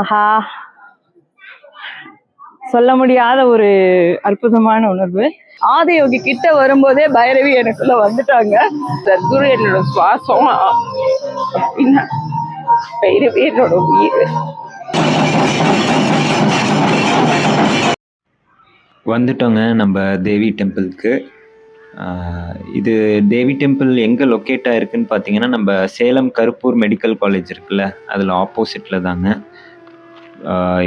ஆஹா. சொல்ல முடியாத ஒரு அற்புதமான உணர்வு. ஆதியோகி கிட்ட வரும்போதே பைரவி எனக்குள்ள வந்துட்டாங்க. சத்குரு என்னோட சுவாசம். அப்படின்னா பைரவி என்னோட உயிர். வந்துட்டோங்க நம்ம தேவி டெம்பிளுக்கு. இது தேவி டெம்பிள் எங்கே லொக்கேட் ஆயிருக்குன்னு பார்த்தீங்கன்னா நம்ம சேலம் கருப்பூர் மெடிக்கல் காலேஜ் இருக்குல்ல அதில் ஆப்போசிட்டில் தாங்க.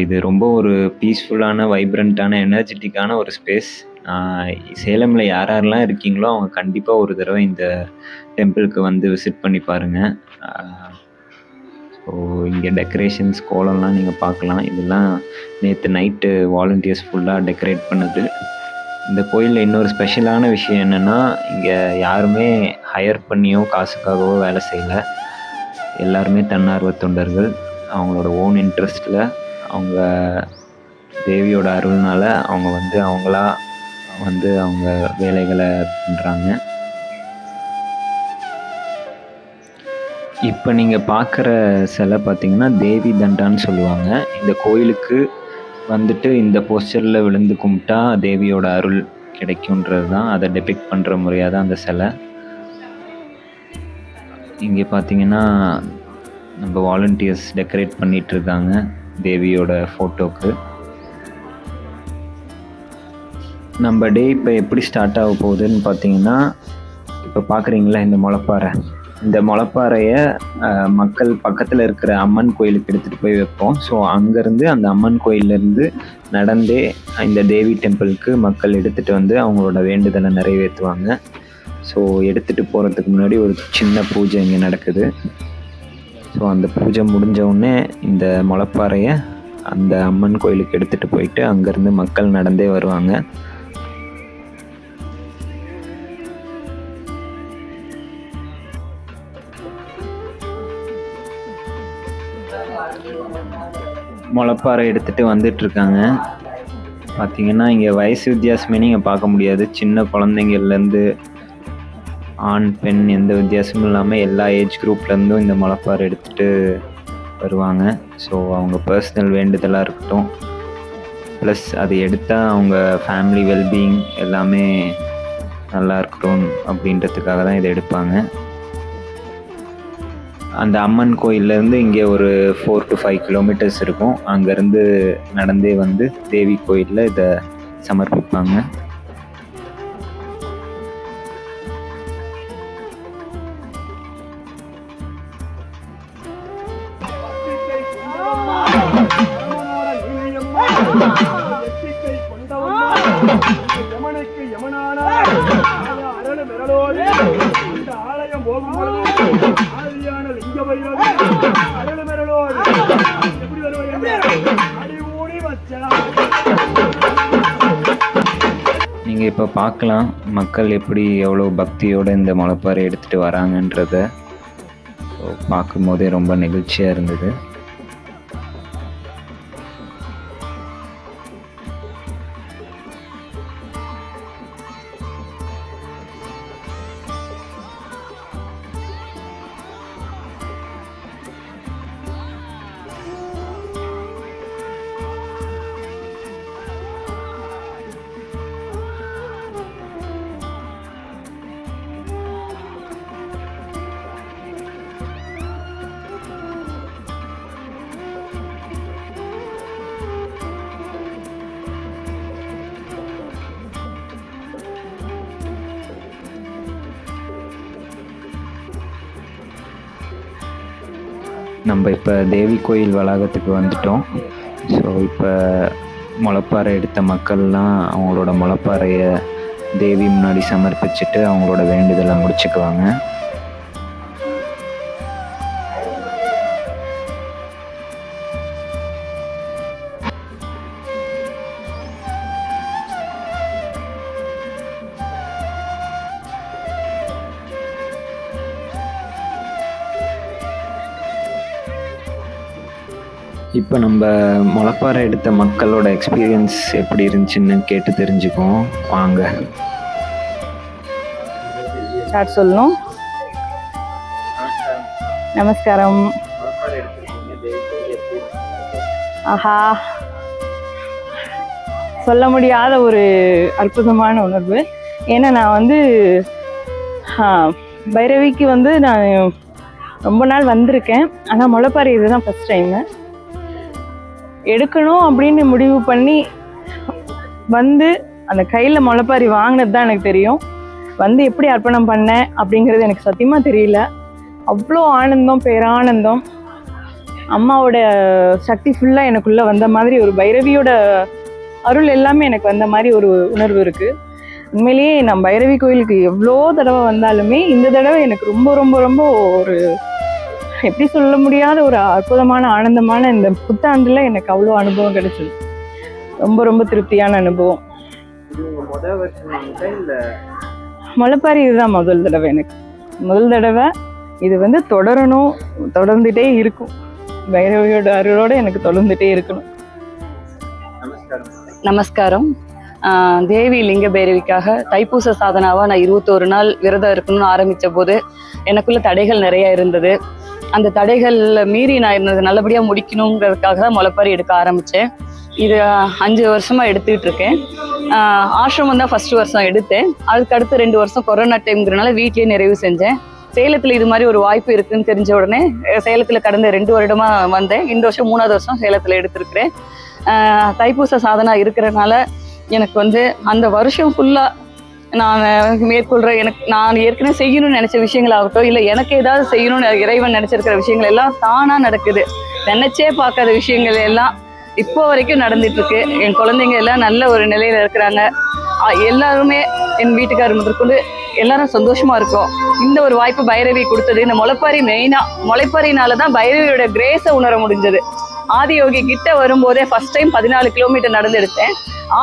இது ரொம்ப ஒரு பீஸ்ஃபுல்லான வைப்ரண்ட்டான எனர்ஜெட்டிக்கான ஒரு ஸ்பேஸ் சேலமில் யார் யாரெல்லாம் இருக்கீங்களோ அவங்க கண்டிப்பாக ஒரு தடவை இந்த டெம்பிளுக்கு வந்து விசிட் பண்ணி பாருங்கள் ஸோ இங்கே டெக்கரேஷன்ஸ் கோலம்லாம் நீங்கள் பார்க்கலாம். இதெல்லாம் நேற்று நைட்டு வாலண்டியர்ஸ் ஃபுல்லாக டெக்கரேட் பண்ணுது. இந்த கோயிலில் இன்னொரு ஸ்பெஷலான விஷயம் என்னென்னா இங்கே யாருமே ஹையர் பண்ணியோ காசுக்காகவோ வேலை செய்யலை. எல்லாருமே தன்னார்வ தொண்டர்கள். அவங்களோட ஓன் இன்ட்ரெஸ்ட்டில் அவங்க தேவியோட அருள்னால அவங்க வந்து அவங்களா வந்து அவங்க வேலைகளை பண்ணுறாங்க இப்போ நீங்கள் பார்க்குற சிலை பார்த்தீங்கன்னா தேவி தண்டான்னு சொல்லுவாங்க. இந்த கோயிலுக்கு வந்துட்டு இந்த போஸ்டரில் விழுந்து கும்பிட்டா தேவியோட அருள் கிடைக்குன்றது தான் அதை டெபிக்ட் பண்ணுற முறையாக தான் அந்த சிலை. இங்கே பார்த்தீங்கன்னா நம்ம வாலண்டியர்ஸ் டெக்கரேட் பண்ணிகிட்ருக்காங்க இருக்காங்க. தேவியோட ஃபோட்டோக்கு நம்ம டே இப்போ எப்படி ஸ்டார்ட் ஆக போகுதுன்னு பார்த்தீங்கன்னா இப்போ பார்க்குறீங்களா இந்த முளைப்பாறை? இந்த முளைப்பாறையை மக்கள் பக்கத்தில் இருக்கிற அம்மன் கோயிலுக்கு எடுத்துகிட்டு போய் வைப்போம். ஸோ அங்கேருந்து அந்த அம்மன் கோயிலேருந்து நடந்தே இந்த தேவி டெம்பிளுக்கு மக்கள் எடுத்துகிட்டு வந்து அவங்களோட வேண்டுதலை நிறைவேற்றுவாங்க. ஸோ எடுத்துகிட்டு போகிறதுக்கு முன்னாடி ஒரு சின்ன பூஜை இங்கே நடக்குது. ஸோ அந்த பூஜை முடிஞ்ச உடனே இந்த முளைப்பாறையை அந்த அம்மன் கோயிலுக்கு எடுத்துகிட்டு போயிட்டு அங்கேருந்து மக்கள் நடந்தே வருவாங்க. முளைப்பாறை எடுத்துகிட்டு வந்துட்டுருக்காங்க பார்த்தீங்கன்னா இங்கே வயசு வித்தியாசமே நீங்கள் பார்க்க முடியாது. சின்ன குழந்தைங்கள்லேருந்து ஆண் பெண் எந்த வித்தியாசமும் இல்லாமல் எல்லா ஏஜ் குரூப்லேருந்தும் இந்த முளைப்பாறை எடுத்துகிட்டு வருவாங்க. ஸோ அவங்க பர்சனல் வேண்டுதலாக இருக்கட்டும். ப்ளஸ் அது எடுத்தால் அவங்க ஃபேமிலி வெல்பீயிங் எல்லாமே நல்லா இருக்கட்டும் அப்படின்றதுக்காக தான் இதை எடுப்பாங்க. அந்த அம்மன் கோயில்லேருந்து இங்கே ஒரு ஃபோர் டு ஃபைவ் கிலோமீட்டர்ஸ் இருக்கும். அங்கேருந்து நடந்தே வந்து தேவி கோயிலில் இதை சமர்ப்பிப்பாங்க. நீங்கள் இப்போ பார்க்கலாம் மக்கள் எப்படி எவ்வளோ பக்தியோடு இந்த முளைப்பாறை எடுத்துகிட்டு வராங்கன்றத. பார்க்கும்போதே ரொம்ப நெகிழ்ச்சியாக இருந்தது. நம்ம இப்போ தேவி கோயில் வளாகத்துக்கு வந்துட்டோம். ஸோ இப்போ முளைப்பாறை எடுத்த மக்கள்லாம் அவங்களோட முளைப்பாறையை தேவி முன்னாடி சமர்ப்பிச்சுட்டு அவங்களோட வேண்டுதலை முடிச்சுக்குவாங்க. இப்போ நம்ம முளைப்பாறை எடுத்த மக்களோட எக்ஸ்பீரியன்ஸ் எப்படி இருந்துச்சுன்னு கேட்டு தெரிஞ்சுக்குவோம். வாங்க. யார் சொல்லணும். நமஸ்காரம். ஆஹா. சொல்ல முடியாத ஒரு அற்புதமான உணர்வு. ஏன்னா நான் வந்து பைரவிக்கு வந்து நான் ரொம்ப நாள் வந்திருக்கேன். ஆனால் முளைப்பாறை இதுதான் ஃபஸ்ட் டைமு எடுக்கணும் அப்படின்னு முடிவு பண்ணி வந்து அந்த கையில் முளைப்பாரி வாங்கினது தான் எனக்கு தெரியும். வந்து எப்படி அர்ப்பணம் பண்ணேன் அப்படிங்கிறது எனக்கு சத்தியமாக தெரியல. அவ்வளோ ஆனந்தம் பேரானந்தம். அம்மாவோட சக்தி ஃபுல்லாக எனக்குள்ளே வந்த மாதிரி ஒரு பைரவியோட அருள் எல்லாமே எனக்கு வந்த மாதிரி ஒரு உணர்வு இருக்குது உண்மையிலேயே நான் பைரவி கோயிலுக்கு எவ்வளோ தடவை வந்தாலுமே இந்த தடவை எனக்கு ரொம்ப ரொம்ப ரொம்ப ஒரு எப்படி சொல்ல முடியாத ஒரு அற்புதமான ஆனந்தமான இந்த புத்தாண்டில் எனக்கு அவ்வளோ அனுபவம் கிடைச்சது. ரொம்ப ரொம்ப திருப்தியான அனுபவம். முளைப்பாரி இதுதான் முதல் தடவை எனக்கு. முதல் தடவை இது வந்து தொடரணும் தொடர்ந்துட்டே இருக்கும். பைரவியோட அருளோட எனக்கு தொடர்ந்துட்டே இருக்கணும். நமஸ்காரம். ஆஹ் தேவி லிங்க பைரவிக்காக தைப்பூச சாதனாவா நான் இருபத்தோரு நாள் விரதம் இருக்கணும்னு ஆரம்பிச்ச போது எனக்குள்ள தடைகள் நிறைய இருந்தது. அந்த தடைகள் மீறி நான் இருந்தது நல்லபடியாக முடிக்கணுங்கிறதுக்காக தான் முளைப்பாரி எடுக்க ஆரம்பித்தேன் இது அஞ்சு வருஷமாக எடுத்துக்கிட்டு இருக்கேன். ஆசிரமம் தான் ஃபர்ஸ்ட் வருஷம் எடுத்தேன். அதுக்கு அடுத்து ரெண்டு வருஷம் கொரோனா டைம்ங்கிறனால வீட்லேயே நிறைவு செஞ்சேன். சேலத்தில் இது மாதிரி ஒரு வாய்ப்பு இருக்குன்னு தெரிஞ்ச உடனே சேலத்தில் கடந்த ரெண்டு வருடமாக வந்தேன். இந்த வருஷம் மூணாவது வருஷம் சேலத்தில் எடுத்திருக்கிறேன். தைப்பூச சாதனா இருக்கிறனால எனக்கு வந்து அந்த வருஷம் ஃபுல்லாக நான் மேற்கொள்கிற எனக்கு நான் ஏற்கனவே செய்யணும்னு நினைச்ச விஷயங்களாகட்டும் இல்லை எனக்கு ஏதாவது செய்யணும்னு இறைவன் நினச்சிருக்கிற விஷயங்கள் எல்லாம் தானாக நடக்குது. நினச்சே பார்க்காத விஷயங்கள் எல்லாம் இப்போ வரைக்கும் நடந்துட்டுருக்கு. என் குழந்தைங்க எல்லாம் நல்ல ஒரு நிலையில் இருக்கிறாங்க. எல்லாருமே என் வீட்டுக்காரர் முதற்கொண்டு எல்லாரும் சந்தோஷமாக இருக்கும். இந்த ஒரு வாய்ப்பு பைரவி கொடுத்தது. இந்த முளைப்பாரி மெயினாக முளைப்பாரினால தான் பைரவியோட கிரேஸை உணர முடிஞ்சது. ஆதியோகி கிட்ட வரும்போதே ஃபர்ஸ்ட் டைம் பதினாலு கிலோமீட்டர் நடந்தெடுத்தேன்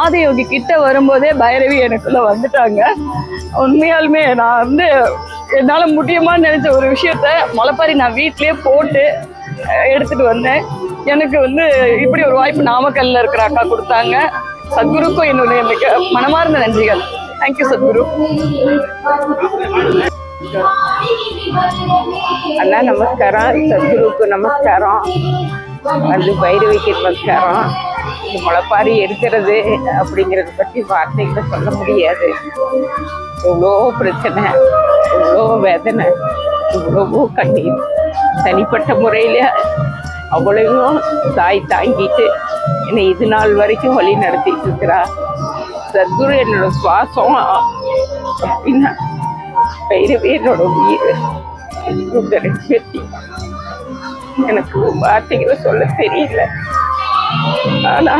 ஆதியோகி கிட்ட வரும்போதே பைரவி எனக்குள்ள வந்துட்டாங்க. உண்மையாலுமே நான் வந்து என்னால் முடியுமான்னு நினைச்ச ஒரு விஷயத்த முளைப்பாரி நான் வீட்லேயே போட்டு எடுத்துட்டு வந்தேன். எனக்கு வந்து இப்படி ஒரு வாய்ப்பு நாமக்கல்ல இருக்கிற அக்கா கொடுத்தாங்க. சத்குருக்கும் என்னுடைய மிக மனமார்ந்த நன்றிகள். தேங்க்யூ சத்குரு. அண்ணா நமஸ்காரம். சத்குருக்கு நமஸ்காரம். வந்து பைரவிக்கு நமஸ்காரம் இந்த முளைப்பாரி எடுக்கிறது அப்படிங்கிறத பற்றி வார்த்தைகளை சொல்ல முடியாது. எவ்வளோ பிரச்சனை எவ்வளோ வேதனை எவ்வளவோ கண்ணீர். தனிப்பட்ட முறையில் அவ்வளவும் தாய் தாங்கிட்டு என்னை இது நாள் வரைக்கும் வழி நடத்திட்டு இருக்கிறா. சத்குரு என்னோட சுவாசம் அப்படின்னா பைரவி என்னோட உயிர். இந்த ரெண்டு எனக்கு வார்த்தைகளை சொல்ல தெரியல. ஆனா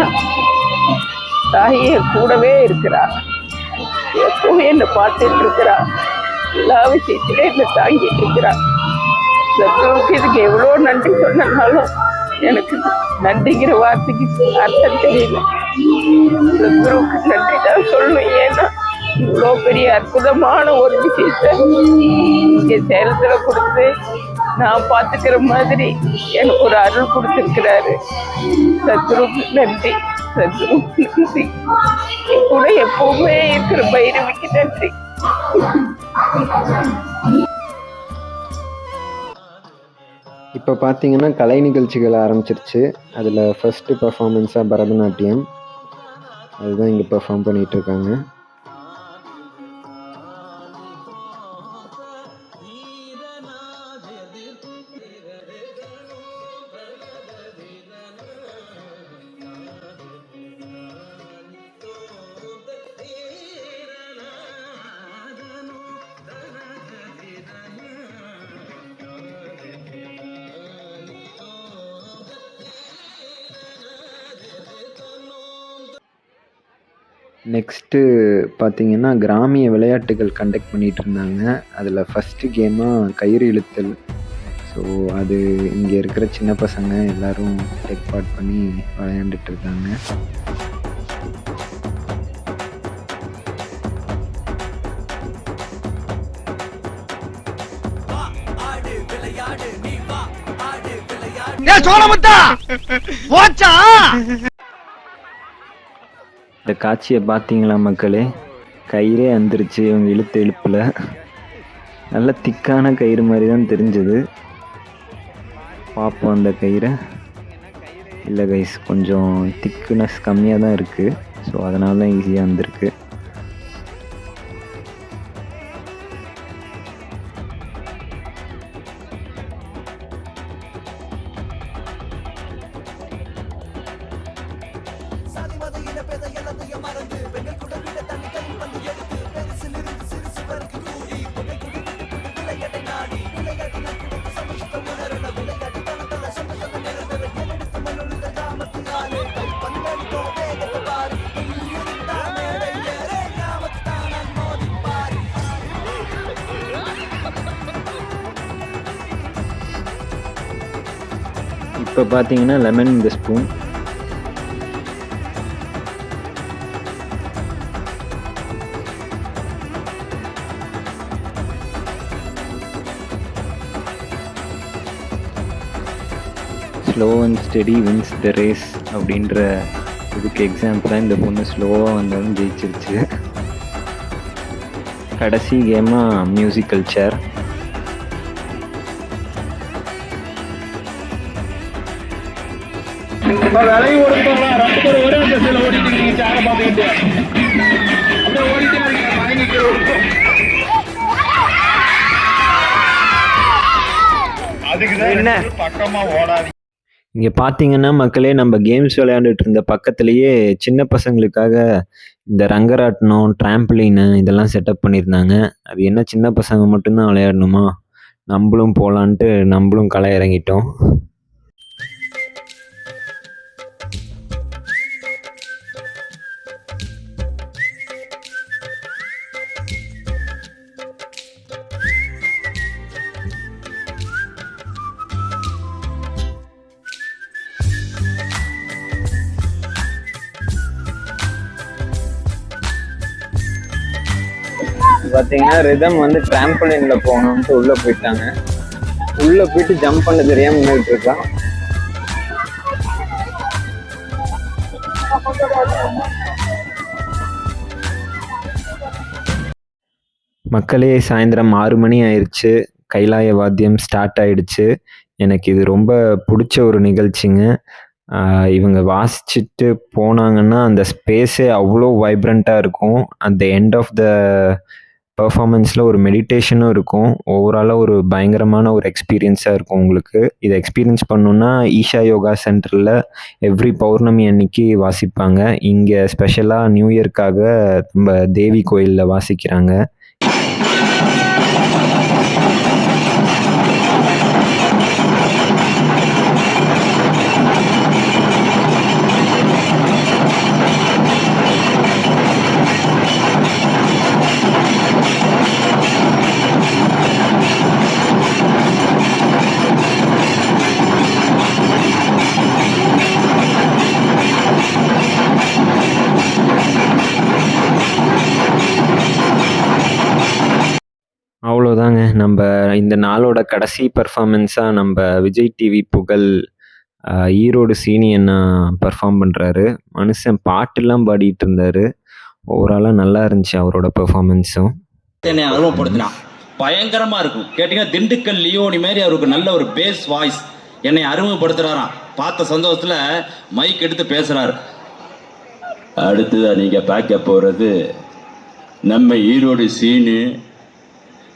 தாய் என் கூடவே இருக்கிறா. எப்பவும் என்னை பார்த்துட்டு இருக்கிறா. எல்லா விஷயத்திலும் என்னை தாங்கிட்டு இருக்கிறா. சத்ருவுக்கு இதுக்கு எவ்வளோ நன்றி சொன்னாலும் எனக்கு நன்றிங்கிற வார்த்தைக்கு அர்த்தம் தெரியல. சத்ருவுக்கு நன்றி தான் சொல்லணும். ஏன்னா இவ்வளோ பெரிய அற்புதமான ஒரு விஷயத்தை இங்கே சேலத்தில் கொடுத்து நான் பார்த்துக்கிற மாதிரி எனக்கு ஒரு அருள் கொடுத்துருக்கிறாரு. சத்ரு நன்றி சத்ருவுக்கு நன்றி. கூட எப்பவுமே இருக்கிற பைரவிக்கு நன்றி. இப்போ பார்த்தீங்கன்னா கலை நிகழ்ச்சிகள் ஆரம்பிச்சிருச்சு. அதில் ஃபஸ்ட்டு பர்ஃபார்மன்ஸாக பரதநாட்டியம். அதுதான் இங்கே பெர்ஃபார்ம் பண்ணிகிட்ருக்காங்க நெக்ஸ்ட்டு பார்த்தீங்கன்னா கிராமிய விளையாட்டுகள் கண்டக்ட் பண்ணிகிட்டு இருந்தாங்க அதில் ஃபஸ்ட்டு கேமாக கயிறு இழுத்தல். ஸோ அது இங்கே இருக்கிற சின்ன பசங்க எல்லோரும் டேக் பார்ட் பண்ணி விளையாண்டுட்டு இருக்காங்க இந்த காட்சியை பார்த்தீங்களா மக்களே? கயிறே வந்துருச்சு இவங்க இழுத்து இழுப்பில். நல்ல திக்கான கயிறு மாதிரி தான் தெரிஞ்சது. பார்ப்போம் அந்த கயிறை. இல்லை கைஸ் கொஞ்சம் திக்னஸ் கம்மியாக தான் இருக்குது ஸோ அதனால தான் ஈஸியாக வந்திருக்கு. இப்போ பார்த்தீங்கன்னா லெமன் இந்த spoon. Slow and steady wins the race அப்படின்ற இதுக்கு எக்ஸாம்பிளாக இந்த பொண்ணு ஸ்லோவாக வந்தாலும் ஜெயிச்சிருச்சு. கடைசி கேமாக மியூசிக்கல் சேர் விலை ஒருத்தவங்களா ரெண்டு பேரும் ஒரே திசையில ஓடிட்டு இருக்கீங்க சேரை பார்த்துக்கிட்டு அப்படியே ஓடிட்டே இருக்கீங்க மயங்கிக்கிறோம் அதுக்குதான் என்ன? பக்கமா ஓடாது இங்கே பார்த்தீங்கன்னா மக்களே நம்ம கேம்ஸ் விளையாண்டுட்டு இருந்த பக்கத்துலேயே சின்ன பசங்களுக்காக இந்த ரங்கராட்டினம் ட்ராம்பிளின்னு இதெல்லாம் செட்டப் பண்ணியிருந்தாங்க. அது என்ன சின்ன பசங்க மட்டும்தான் விளையாடணுமா? நம்மளும் போகலான்ட்டு நம்மளும் களை இறங்கிட்டோம். பார்த்தீங்கன்னா ரிதம் வந்து ட்ராம்பலின்ல போகணுன்ட்டு உள்ளே போயிட்டாங்க. உள்ளே போயிட்டு ஜம்ப் பண்ண தெரியாம நின்றுட்டு இருக்கான். மக்களே சாயந்தரம் ஆறு மணி ஆயிடுச்சு கைலாய வாத்தியம் ஸ்டார்ட் ஆயிடுச்சு. எனக்கு இது ரொம்ப பிடிச்ச ஒரு நிகழ்ச்சிங்க. இவங்க வாசிச்சுட்டு போனாங்கன்னா அந்த ஸ்பேஸே அவ்வளோ வைப்ரண்ட்டாக இருக்கும். At the end of the பர்ஃபார்மன்ஸில் ஒரு மெடிடேஷனும் இருக்கும். ஓவராலாக ஒரு பயங்கரமான ஒரு எக்ஸ்பீரியன்ஸாக இருக்கும் உங்களுக்கு. இதை எக்ஸ்பீரியன்ஸ் பண்ணணுன்னா ஈஷா யோகா சென்டரில் எவ்ரி பௌர்ணமி அன்னைக்கு வாசிப்பாங்க. இங்கே ஸ்பெஷலாக நியூ இயர்க்காக நம்ம தேவி கோயிலில் வாசிக்கிறாங்க. நம்ம இந்த நாளோட கடைசி பர்ஃபார்மன்ஸாக நம்ம விஜய் டிவி புகழ் ஈரோடு சீனி பர்ஃபார்ம் பண்ணுறாரு மனுஷன் பாட்டெல்லாம் பாடிட்டு இருந்தார். ஓவராலாக நல்லா இருந்துச்சு அவரோட பெர்ஃபார்மன்ஸும் என்னை அறிமுகப்படுத்தினான் பயங்கரமாக இருக்கும். கேட்டிங்கன்னா திண்டுக்கல் லியோனி மாதிரி அவருக்கு நல்ல ஒரு பேஸ் வாய்ஸ் என்னை அறிமுகப்படுத்துகிறாராம் பார்த்த சந்தோஷத்தில் மைக் எடுத்து பேசுகிறாரு அடுத்ததாக நீங்கள் பார்க்க போகிறது நம்ம ஈரோடு சீனு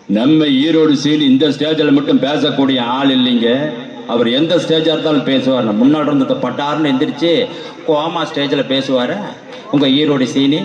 நம்ம ஈரோடு சீல் இந்த ஸ்டேஜில் மட்டும் பேசக்கூடிய ஆள் இல்லைங்க. அவர் எந்த ஸ்டேஜாக இருந்தாலும் பேசுவார். முன்னாடி இருந்த பட்டாருன்னு எந்திரிச்சு கோமா ஸ்டேஜில் பேசுவார். உங்கள் ஈரோடு சீனி.